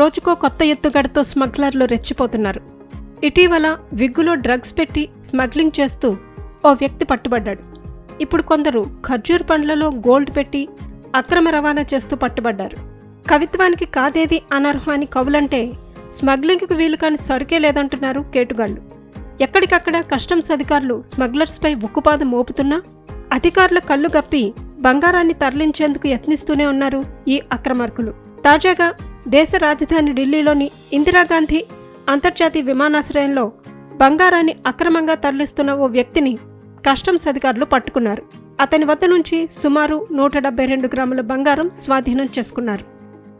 రోజుకో కొత్త ఎత్తుగడతో స్మగ్లర్లు రెచ్చిపోతున్నారు. ఇటీవల విగ్గులో డ్రగ్స్ పెట్టి స్మగ్లింగ్ చేస్తూ ఓ వ్యక్తి పట్టుబడ్డాడు. ఇప్పుడు కొందరు ఖర్జూర్ పండ్లలో గోల్డ్ పెట్టి అక్రమ రవాణా చేస్తూ పట్టుబడ్డారు. కవిత్వానికి కాదేది అనర్హం కవులంటే స్మగ్లింగ్కు వీలు కాని సరుకే లేదంటున్నారు కేటుగాళ్ళు ఎక్కడికక్కడ కస్టమ్స్ అధికారులు స్మగ్లర్స్పై ఉక్కుపాదం మోపుతున్నా అధికారుల కళ్ళు గప్పి బంగారాన్ని తరలించేందుకు యత్నిస్తూనే ఉన్నారు ఈ అక్రమార్కులు. తాజాగా దేశ రాజధాని ఢిల్లీలోని ఇందిరాగాంధీ అంతర్జాతీయ విమానాశ్రయంలో బంగారాన్ని అక్రమంగా తరలిస్తున్న ఓ వ్యక్తిని కస్టమ్స్ అధికారులు పట్టుకున్నారు. అతని వద్ద నుంచి సుమారు నూట డెబ్బై రెండు గ్రాముల బంగారం స్వాధీనం చేసుకున్నారు.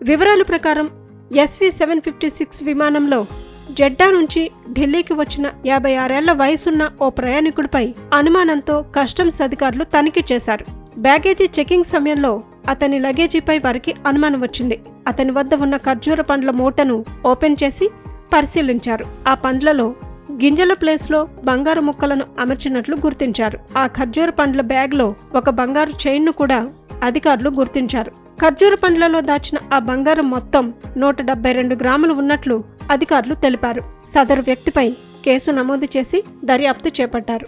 వివరాల ప్రకారం ఎస్వి సెవెన్ ఫిఫ్టీ సిక్స్ విమానంలో జెడ్డా నుంచి ఢిల్లీకి వచ్చిన యాభై ఆరేళ్ళ వయసున్న ఓ ప్రయాణికుడిపై అనుమానంతో కస్టమ్స్ అధికారులు తనిఖీ చేశారు. బ్యాగేజీ చెకింగ్ సమయంలో అతని లగేజీపై వారికి అనుమానం వచ్చింది. అతని వద్ద ఉన్న ఖర్జూర పండ్ల మూటను ఓపెన్ చేసి పరిశీలించారు. ఆ పండ్లలో గింజల ప్లేస్లో బంగారు ముక్కలను అమర్చినట్లు గుర్తించారు. ఆ ఖర్జూర పండ్ల బ్యాగ్లో ఒక బంగారు చైన్ను కూడా అధికారులు గుర్తించారు. ఖర్జూర పండ్లలో దాచిన ఆ బంగారం మొత్తం నూట డెబ్బై రెండు గ్రాములు ఉన్నట్లు అధికారులు తెలిపారు. సదరు వ్యక్తిపై కేసు నమోదు చేసి దర్యాప్తు చేపట్టారు.